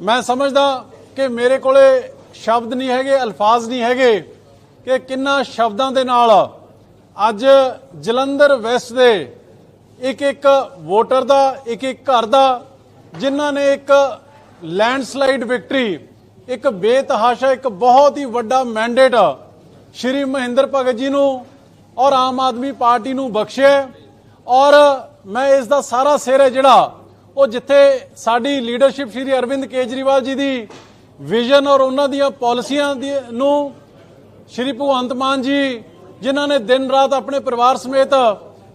ਮੈਂ ਸਮਝਦਾ ਕਿ ਮੇਰੇ ਕੋਲੇ ਸ਼ਬਦ ਨਹੀਂ ਹੈਗੇ, ਅਲਫਾਜ਼ ਨਹੀਂ ਹੈਗੇ, ਕਿ ਕਿੰਨਾ ਸ਼ਬਦਾਂ ਦੇ ਨਾਲ ਅੱਜ ਜਲੰਧਰ ਵੈਸਟ ਦੇ ਇੱਕ ਇੱਕ ਵੋਟਰ ਦਾ ਇੱਕ ਇੱਕ ਘਰ ਦਾ, ਜਿਨ੍ਹਾਂ ਨੇ ਇੱਕ ਲੈਂਡਸਲਾਈਡ ਵਿਕਟਰੀ, ਇੱਕ ਬੇਤਹਾਸ਼ਾ, ਇੱਕ ਬਹੁਤ ਹੀ ਵੱਡਾ ਮੈਂਡੇਟ ਸ਼੍ਰੀ ਮਹਿੰਦਰ ਭਗਤ ਜੀ ਨੂੰ ਔਰ ਆਮ ਆਦਮੀ ਪਾਰਟੀ ਨੂੰ ਬਖਸ਼ਿਆ ਔਰ ਮੈਂ ਇਸ ਦਾ ਸਾਰਾ ਸਿਰ ਹੈ ਜਿਹੜਾ ਉਹ ਜਿੱਥੇ ਸਾਡੀ ਲੀਡਰਸ਼ਿਪ ਸ਼੍ਰੀ ਅਰਵਿੰਦ ਕੇਜਰੀਵਾਲ ਜੀ ਦੀ ਵਿਜ਼ਨ ਔਰ ਉਹਨਾਂ ਦੀਆਂ ਪਾਲਿਸੀਆਂ ਦੀ ਨੂੰ ਸ਼੍ਰੀ ਭਗਵੰਤ ਮਾਨ ਜੀ, ਜਿਨ੍ਹਾਂ ਨੇ ਦਿਨ ਰਾਤ ਆਪਣੇ ਪਰਿਵਾਰ ਸਮੇਤ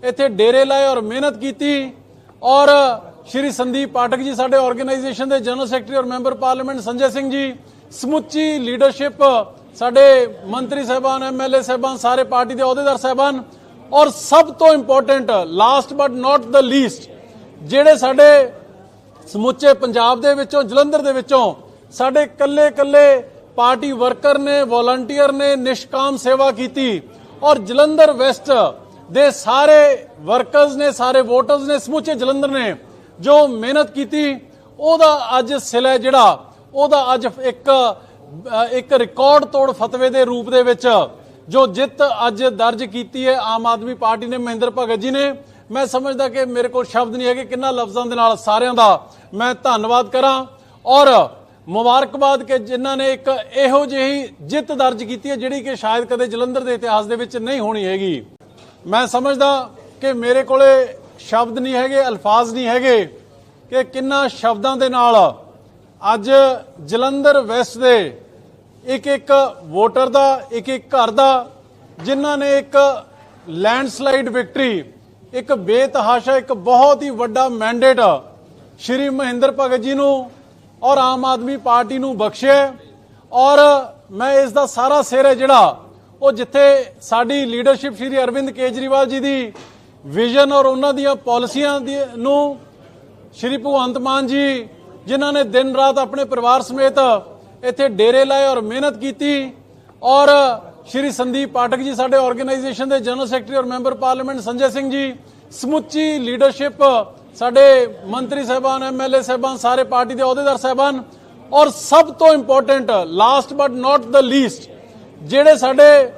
ਇੱਥੇ ਡੇਰੇ ਲਾਏ ਔਰ ਮਿਹਨਤ ਕੀਤੀ ਔਰ ਸ਼੍ਰੀ ਸੰਦੀਪ ਪਾਠਕ ਜੀ ਸਾਡੇ ਆਰਗੇਨਾਈਜੇਸ਼ਨ ਦੇ ਜਨਰਲ ਸੈਕਟਰੀ ਔਰ ਮੈਂਬਰ ਪਾਰਲੀਮੈਂਟ ਸੰਜੇ ਸਿੰਘ ਜੀ, ਸਮੁੱਚੀ ਲੀਡਰਸ਼ਿਪ ਸਾਡੇ ਮੰਤਰੀ ਸਾਹਿਬਾਨ ਐਮਐਲਏ ਸਾਹਿਬਾਨ, ਸਾਰੇ ਪਾਰਟੀ ਦੇ ਅਹੁਦੇਦਾਰ ਸਾਹਿਬਾਨ ਔਰ ਸਭ ਤੋਂ important last but not the least ਜਿਹੜੇ ਸਾਡੇ ਸਮੁੱਚੇ ਪੰਜਾਬ ਦੇ ਵਿੱਚੋਂ, ਜਲੰਧਰ ਦੇ ਵਿੱਚੋਂ ਸਾਡੇ ਕੱਲੇ ਕੱਲੇ ਪਾਰਟੀ ਵਰਕਰ ਨੇ, ਵੋਲੰਟੀਅਰ ਨੇ ਨਿਸ਼ਕਾਮ ਸੇਵਾ ਕੀਤੀ ਔਰ ਜਲੰਧਰ ਵੈਸਟ ਦੇ ਸਾਰੇ ਵਰਕਰਸ ਨੇ, ਸਾਰੇ ਵੋਟਰਸ ਨੇ, ਸਮੁੱਚੇ ਜਲੰਧਰ ਨੇ ਜੋ ਮਿਹਨਤ ਕੀਤੀ, ਉਹਦਾ ਅੱਜ ਸਿਲ ਹੈ ਜਿਹੜਾ, ਉਹਦਾ ਅੱਜ ਇੱਕ ਇੱਕ ਰਿਕਾਰਡ ਤੋੜ ਫਤਵੇ ਦੇ ਰੂਪ ਦੇ ਵਿੱਚ ਜੋ ਜਿੱਤ ਅੱਜ ਦਰਜ ਕੀਤੀ ਹੈ ਆਮ ਆਦਮੀ ਪਾਰਟੀ ਨੇ, ਮਹਿੰਦਰ ਭਗਤ ਜੀ ਨੇ। ਮੈਂ ਸਮਝਦਾ ਕਿ ਮੇਰੇ ਕੋਲ ਸ਼ਬਦ ਨਹੀਂ ਹੈਗੇ, ਕਿੰਨਾ ਲਫ਼ਜ਼ਾਂ ਦੇ ਨਾਲ ਸਾਰਿਆਂ ਦਾ ਮੈਂ ਧੰਨਵਾਦ ਕਰਾਂ। ਔਰ ਮੁਬਾਰਕਬਾਦ ਕਿ ਜਿਨ੍ਹਾਂ ਨੇ ਇੱਕ ਇਹੋ ਜਿਹੀ ਜਿੱਤ ਦਰਜ ਕੀਤੀ ਹੈ, ਜਿਹੜੀ ਕਿ ਸ਼ਾਇਦ ਕਦੇ ਜਲੰਧਰ ਦੇ ਇਤਿਹਾਸ ਦੇ ਵਿੱਚ ਨਹੀਂ ਹੋਣੀ ਹੈਗੀ। ਮੈਂ ਸਮਝਦਾ ਕਿ ਮੇਰੇ ਕੋਲੇ ਸ਼ਬਦ ਨਹੀਂ ਹੈਗੇ, ਅਲਫਾਜ਼ ਨਹੀਂ ਹੈਗੇ, ਕਿ ਕਿੰਨਾ ਸ਼ਬਦਾਂ ਦੇ ਨਾਲ ਅੱਜ ਜਲੰਧਰ ਵੈਸਟ ਦੇ ਇੱਕ ਇੱਕ ਵੋਟਰ ਦਾ ਇੱਕ ਇੱਕ ਘਰ ਦਾ, ਜਿਨ੍ਹਾਂ ਨੇ ਇੱਕ ਲੈਂਡਸਲਾਈਡ ਵਿਕਟਰੀ ਇੱਕ ਬੇਤਹਾਸ਼ਾ, ਇੱਕ ਬਹੁਤ ਹੀ ਵੱਡਾ ਮੈਂਡੇਟ ਸ਼੍ਰੀ ਮਹਿੰਦਰ ਭਗਤ ਜੀ ਨੂੰ ਔਰ ਆਮ ਆਦਮੀ ਪਾਰਟੀ ਨੂੰ ਬਖਸ਼ਿਆ ਔਰ ਮੈਂ ਇਸ ਦਾ ਸਾਰਾ ਸਿਰ ਹੈ ਜਿਹੜਾ ਉਹ ਜਿੱਥੇ ਸਾਡੀ ਲੀਡਰਸ਼ਿਪ ਸ਼੍ਰੀ ਅਰਵਿੰਦ ਕੇਜਰੀਵਾਲ ਜੀ ਦੀ ਵਿਜ਼ਨ ਔਰ ਉਹਨਾਂ ਦੀਆਂ ਪਾਲਿਸੀਆਂ ਦੀ ਨੂੰ ਸ਼੍ਰੀ ਭਗਵੰਤ ਮਾਨ ਜੀ, ਜਿਨ੍ਹਾਂ ਨੇ ਦਿਨ ਰਾਤ ਆਪਣੇ ਪਰਿਵਾਰ ਸਮੇਤ ਇੱਥੇ ਡੇਰੇ ਲਾਏ ਔਰ ਮਿਹਨਤ ਕੀਤੀ ਔਰ ਸ਼੍ਰੀ ਸੰਦੀਪ ਪਾਠਕ ਜੀ, ਸਾਡੇ ਆਰਗੇਨਾਈਜੇਸ਼ਨ ਦੇ ਜਨਰਲ ਸੈਕਟਰੀ ਔਰ ਮੈਂਬਰ ਪਾਰਲੀਮੈਂਟ ਸੰਜੇ ਸਿੰਘ ਜੀ, ਸਮੁੱਚੀ ਲੀਡਰਸ਼ਿਪ ਸਾਡੇ ਮੰਤਰੀ ਸਾਹਿਬਾਨ ਐਮਐਲਏ ਸਾਹਿਬਾਨ, ਸਾਰੇ ਪਾਰਟੀ ਦੇ ਅਹੁਦੇਦਾਰ ਸਾਹਿਬਾਨ ਔਰ ਸਭ ਤੋਂ important last but not the least ਜਿਹੜੇ ਸਾਡੇ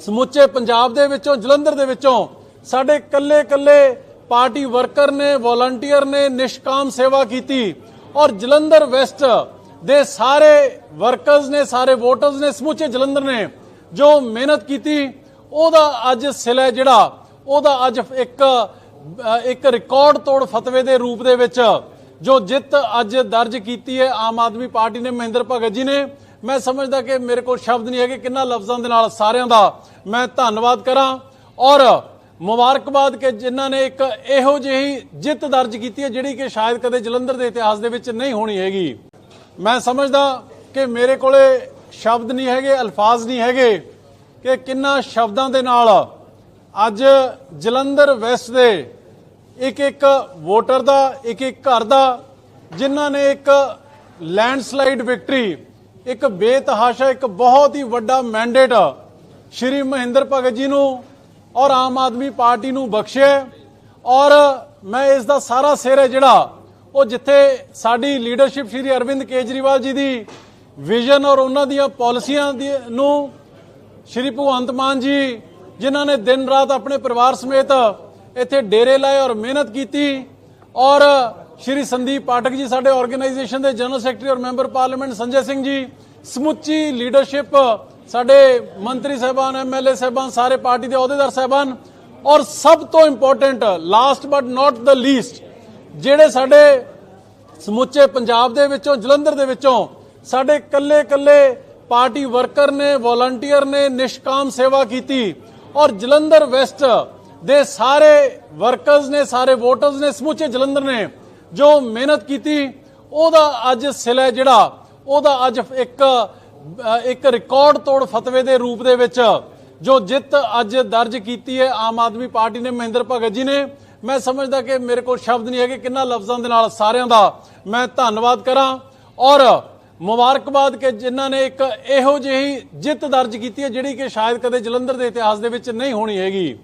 ਸਮੁੱਚੇ ਪੰਜਾਬ ਦੇ ਵਿੱਚੋਂ, ਜਲੰਧਰ ਦੇ ਵਿੱਚੋਂ ਸਾਡੇ ਕੱਲੇ ਕੱਲੇ ਪਾਰਟੀ ਵਰਕਰ ਨੇ ਵੋਲੰਟੀਅਰ ਨੇ ਨਿਸ਼ਕਾਮ ਸੇਵਾ ਕੀਤੀ ਔਰ ਜਲੰਧਰ ਵੈਸਟ ਦੇ ਸਾਰੇ ਵਰਕਰਸ ਨੇ, ਸਾਰੇ ਵੋਟਰਸ ਨੇ ਸਮੁੱਚੇ ਜਲੰਧਰ ਨੇ ਜੋ ਮਿਹਨਤ ਕੀਤੀ ਉਹਦਾ ਅੱਜ ਸਿਲ ਹੈ ਜਿਹੜਾ ਉਹਦਾ ਅੱਜ ਇੱਕ ਅ, ਇੱਕ ਰਿਕਾਰਡ ਤੋੜ ਫਤਵੇ ਦੇ ਰੂਪ ਦੇ ਵਿੱਚ ਜੋ ਜਿੱਤ ਅੱਜ ਦਰਜ ਕੀਤੀ ਹੈ ਆਮ ਆਦਮੀ ਪਾਰਟੀ ਨੇ ਮਹਿੰਦਰ ਭਗਤ ਜੀ ਨੇ। ਮੈਂ ਸਮਝਦਾ ਕਿ ਮੇਰੇ ਕੋਲ ਸ਼ਬਦ ਨਹੀਂ ਹੈਗੇ ਕਿੰਨਾ ਲਫ਼ਜ਼ਾਂ ਦੇ ਨਾਲ ਸਾਰਿਆਂ ਦਾ ਮੈਂ ਧੰਨਵਾਦ ਕਰਾਂ। ਔਰ ਮੁਬਾਰਕਬਾਦ ਕਿ ਜਿਨ੍ਹਾਂ ਨੇ ਇੱਕ ਇਹੋ ਜਿਹੀ ਜਿੱਤ ਦਰਜ ਕੀਤੀ ਹੈ ਜਿਹੜੀ ਕਿ ਸ਼ਾਇਦ ਕਦੇ ਜਲੰਧਰ ਦੇ ਇਤਿਹਾਸ ਦੇ ਵਿੱਚ ਨਹੀਂ ਹੋਣੀ ਹੈਗੀ। ਮੈਂ ਸਮਝਦਾ ਕਿ ਮੇਰੇ ਕੋਲੇ ਸ਼ਬਦ ਨਹੀਂ ਹੈਗੇ, ਅਲਫਾਜ਼ ਨਹੀਂ ਹੈਗੇ ਕਿ ਕਿੰਨਾ ਸ਼ਬਦਾਂ ਦੇ ਨਾਲ ਅੱਜ ਜਲੰਧਰ ਵੈਸਟ ਦੇ ਇੱਕ ਇੱਕ ਵੋਟਰ ਦਾ, ਇੱਕ ਇੱਕ ਘਰ ਦਾ, ਜਿਨ੍ਹਾਂ ਨੇ ਇੱਕ ਲੈਂਡਸਲਾਈਡ ਵਿਕਟਰੀ, ਇੱਕ ਬੇਤਹਾਸ਼ਾ, ਇੱਕ ਬਹੁਤ ਹੀ ਵੱਡਾ ਮੈਂਡੇਟ ਸ਼੍ਰੀ ਮਹਿੰਦਰ ਭਗਤ ਜੀ ਨੂੰ ਔਰ ਆਮ ਆਦਮੀ ਪਾਰਟੀ ਨੂੰ ਬਖਸ਼ਿਆ ਔਰ ਮੈਂ ਇਸ ਦਾ ਸਾਰਾ ਸਿਰ ਹੈ ਜਿਹੜਾ ਉਹ ਜਿੱਥੇ ਸਾਡੀ ਲੀਡਰਸ਼ਿਪ ਸ਼੍ਰੀ ਅਰਵਿੰਦ ਕੇਜਰੀਵਾਲ ਜੀ ਦੀ ਵਿਜ਼ਨ ਔਰ ਉਹਨਾਂ ਦੀਆਂ ਪਾਲਿਸੀਆਂ ਦੀ ਨੂੰ ਸ਼੍ਰੀ ਭਗਵੰਤ ਮਾਨ ਜੀ, ਜਿਨ੍ਹਾਂ ਨੇ ਦਿਨ ਰਾਤ ਆਪਣੇ ਪਰਿਵਾਰ ਸਮੇਤ ਇੱਥੇ ਡੇਰੇ ਲਾਏ ਔਰ ਮਿਹਨਤ ਕੀਤੀ ਔਰ ਸ਼੍ਰੀ ਸੰਦੀਪ ਪਾਠਕ ਜੀ ਸਾਡੇ ਆਰਗੇਨਾਈਜੇਸ਼ਨ ਦੇ ਜਨਰਲ ਸੈਕਟਰੀ ਔਰ ਮੈਂਬਰ ਪਾਰਲੀਮੈਂਟ ਸੰਜੇ ਸਿੰਘ ਜੀ, ਸਮੁੱਚੀ ਲੀਡਰਸ਼ਿਪ ਸਾਡੇ ਮੰਤਰੀ ਸਾਹਿਬਾਨ ਐਮਐਲਏ ਸਾਹਿਬਾਨ, ਸਾਰੇ ਪਾਰਟੀ ਦੇ ਅਹੁਦੇਦਾਰ ਸਾਹਿਬਾਨ ਔਰ ਸਭ ਤੋਂ important last but not the least ਜਿਹੜੇ ਸਾਡੇ ਸਮੁੱਚੇ ਪੰਜਾਬ ਦੇ ਵਿੱਚੋਂ, ਜਲੰਧਰ ਦੇ ਵਿੱਚੋਂ ਸਾਡੇ ਕੱਲੇ ਕੱਲੇ ਪਾਰਟੀ ਵਰਕਰ ਨੇ ਵੋਲੰਟੀਅਰ ਨੇ ਨਿਸ਼ਕਾਮ ਸੇਵਾ ਕੀਤੀ। ਔਰ ਜਲੰਧਰ ਵੈਸਟ ਦੇ ਸਾਰੇ ਵਰਕਰਸ ਨੇ ਸਾਰੇ ਵੋਟਰਸ ਨੇ ਸਮੁੱਚੇ ਜਲੰਧਰ ਨੇ ਜੋ ਮਿਹਨਤ ਕੀਤੀ ਉਹਦਾ ਅੱਜ ਸਿਲ ਹੈ ਜਿਹੜਾ ਉਹਦਾ ਅੱਜ ਇੱਕ ਅ, ਇੱਕ ਰਿਕਾਰਡ ਤੋੜ ਫਤਵੇ ਦੇ ਰੂਪ ਦੇ ਵਿੱਚ ਜੋ ਜਿੱਤ ਅੱਜ ਦਰਜ ਕੀਤੀ ਹੈ ਆਮ ਆਦਮੀ ਪਾਰਟੀ ਨੇ ਮਹਿੰਦਰ ਭਗਤ ਜੀ ਨੇ। ਮੈਂ ਸਮਝਦਾ ਕਿ ਮੇਰੇ ਕੋਲ ਸ਼ਬਦ ਨਹੀਂ ਹੈਗੇ ਕਿੰਨਾ ਲਫ਼ਜ਼ਾਂ ਦੇ ਨਾਲ ਸਾਰਿਆਂ ਦਾ ਮੈਂ ਧੰਨਵਾਦ ਕਰਾਂ। ਔਰ ਮੁਬਾਰਕਬਾਦ ਕਿ ਜਿਨ੍ਹਾਂ ਨੇ ਇੱਕ ਇਹੋ ਜਿਹੀ ਜਿੱਤ ਦਰਜ ਕੀਤੀ ਹੈ, ਜਿਹੜੀ ਕਿ ਸ਼ਾਇਦ ਕਦੇ ਜਲੰਧਰ ਦੇ ਇਤਿਹਾਸ ਦੇ ਵਿੱਚ ਨਹੀਂ ਹੋਣੀ ਹੈਗੀ।